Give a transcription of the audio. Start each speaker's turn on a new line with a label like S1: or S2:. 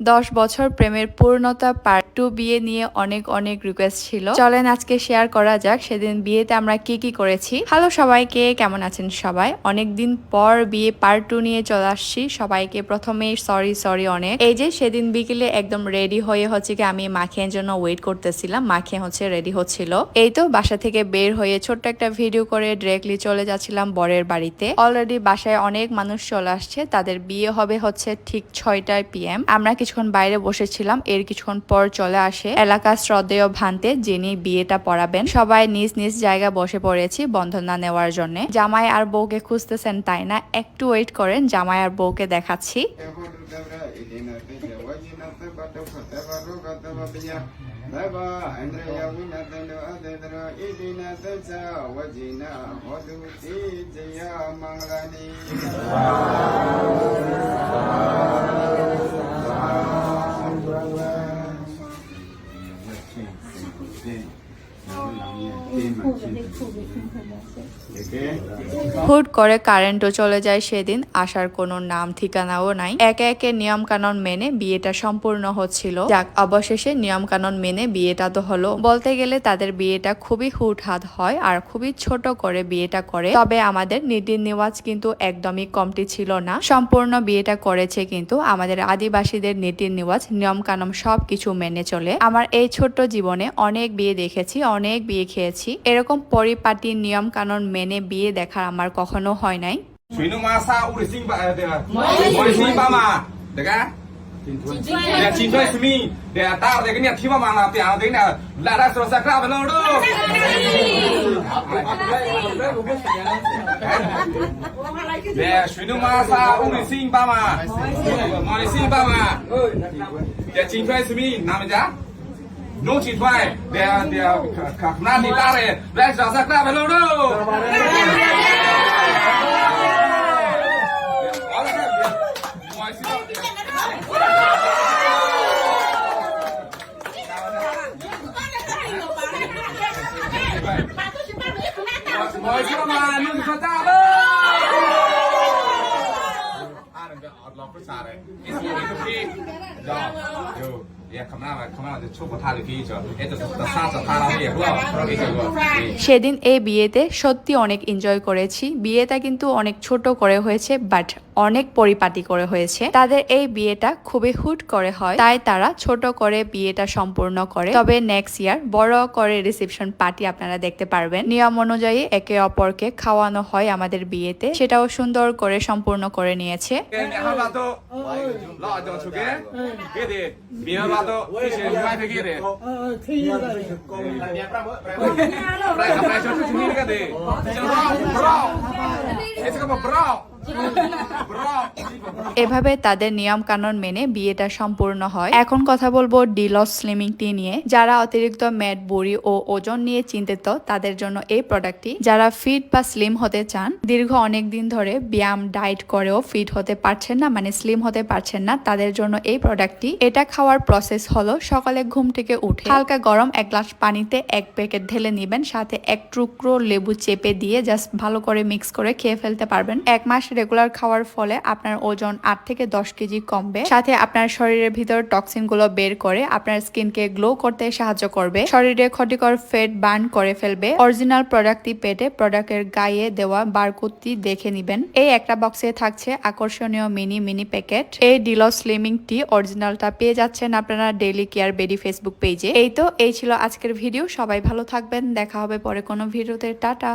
S1: দশ বছর প্রেমের পূর্ণতা পার্ট টু বিয়ে নিয়ে অনেক অনেক রিকোয়েস্ট ছিল। চলেন আজকে শেয়ার করা যাক সেদিন বিয়েতে আমরা কি কি করেছি। হ্যালো সবাইকে, কেমন আছেন সবাই? অনেক দিন পর বিয়ে পার্ট টু নিয়ে চলে আসছি। সবাইকে প্রথমেই সরি সরি অনেক। এই যে সেদিন বিকেলে একদম রেডি হয়ে হচ্ছে কি আমি মাখিয়ার জন্য ওয়েট করতেছিলাম। মাখিয়া হচ্ছে রেডি হচ্ছিল। এই তো বাসা থেকে বের হয়ে ছোট্ট একটা ভিডিও করে ডিরেক্টলি চলে যাচ্ছিলাম বরের বাড়িতে। অলরেডি বাসায় অনেক মানুষ চলে আসছে। তাদের বিয়ে হবে হচ্ছে ঠিক ছয়টায় পিএম আমরা কিছুক্ষণ বাইরে বসেছিলাম, এর কিছুক্ষণ পর চলে আসে এলাকা শ্রদ্ধেয় ভান্তে যিনি বিয়েটা পড়াবেন। সবাই নিজ নিজ জায়গা বসে পড়েছি বন্ধনা নেওয়ার জন্য। জামাই আর বউকে খুঁজতেছেন তাই না? একটু ওয়েট করেন, জামাই আর বউকে দেখাচ্ছি। হুট করে কারেন্টও চলে যায় সেদিন, আসার কোনো নাম, ঠিকানাও নাই। একে একে নিয়ম কানুন মেনে বিয়েটা সম্পূর্ণ হচ্ছিল। যাক, অবশেষে নিয়ম কানুন মেনে বিয়েটা তো হলো। বলতে গেলে তাদের বিয়েটা খুবই হুটহাট হয় আর খুবই ছোট করে বিয়েটা করে। তবে আমাদের নীতি নেওয়াজ কিন্তু একদমই কমটি ছিল না। সম্পূর্ণ বিয়েটা করেছে কিন্তু আমাদের আদিবাসীদের নীতি নেওয়াজ নিয়ম কানুন সব কিছু মেনে চলে। আমার এই ছোট্ট জীবনে অনেক বিয়ে দেখেছি, অনেক বিয়ে খেয়েছি। এরকম পরিপাটি নিয়ম কানুন মেনে বিয়ে দেখার আমার কখনো হয় নাই।
S2: 水弄 No Chitwai, they are they are Kaknati Tare, Black Jazakna, hello, no.
S1: সেদিন এই বিয়েতে সত্যি অনেক এনজয় করেছি। বিয়েটা কিন্তু অনেক ছোট করে হয়েছে বাট অনেক পরিপাটি করে হয়েছে। তাদের এই বিয়েটা খুবই হুট করে হয় তাই তারা ছোট করে বিয়েটা সম্পূর্ণ করে। তবে নেক্সট ইয়ার বড় করে রিসেপশন পার্টি আপনারা দেখতে পারবেন। নিয়ম অনুযায়ী একে অপরকে খাওয়ানো হয় আমাদের বিয়েতে। সেটাও সুন্দর করে সম্পূর্ণ করে নিয়েছে।
S2: atau bisa juga pikir deh. Mereka mereka sendiri kan deh. Berau, berau. Ini siapa berau?
S1: এভাবে তাদের নিয়ম কানুন মেনে বিয়েটা সম্পূর্ণ হয়। এখন কথা বলব ডিলস স্লিমিং টি নিয়ে। যারা অতিরিক্ত ম্যাট, বুড়ি ও ওজন নিয়ে চিন্তিত, তাদের জন্য এই প্রোডাক্টটি। যারা ফিট বা স্লিম হতে চান, দীর্ঘ অনেক দিন ধরে ব্যায়াম, ডায়েট করেও ফিট হতে পারছেন না মানে স্লিম হতে পারছেন না, তাদের জন্য এই প্রোডাক্টটি। এটা খাওয়ার প্রসেস হলো সকালে ঘুম থেকে উঠে হালকা গরম এক গ্লাস পানিতে এক প্যাকেট ঢেলে নেবেন, সাথে এক টুকরো লেবু চেপে দিয়ে জাস্ট ভালো করে মিক্স করে খেয়ে ফেলতে পারবেন। এক মাস রেগুলার খাওয়ার ফলে আপনার ওজন আট থেকে দশ কেজি কমবে। সাথে আপনার শরীরের ভিতর টক্সিনগুলো বের করে আপনার স্কিনকে গ্লো করতে সাহায্য করবে। শরীরে ক্ষতিকর ফেট বার্ন করে ফেলবে। অরিজিনাল প্রোডাক্টটি পেটে প্রোডাক্টের গায়ে দেওয়া বারকোডটি দেখে নিবেন। এই একটা বক্সে থাকছে আকর্ষণীয় মিনি মিনি প্যাকেট এই ডিলো স্লিমিং টি অরিজিনালটা পেয়ে যাচ্ছেন আপনারা ডেইলি কেয়ার বেডি ফেসবুক পেজে এই তো, এই ছিল আজকের ভিডিও সবাই ভালো থাকবেন। দেখা হবে পরে কোনো ভিডিওতে টাটা!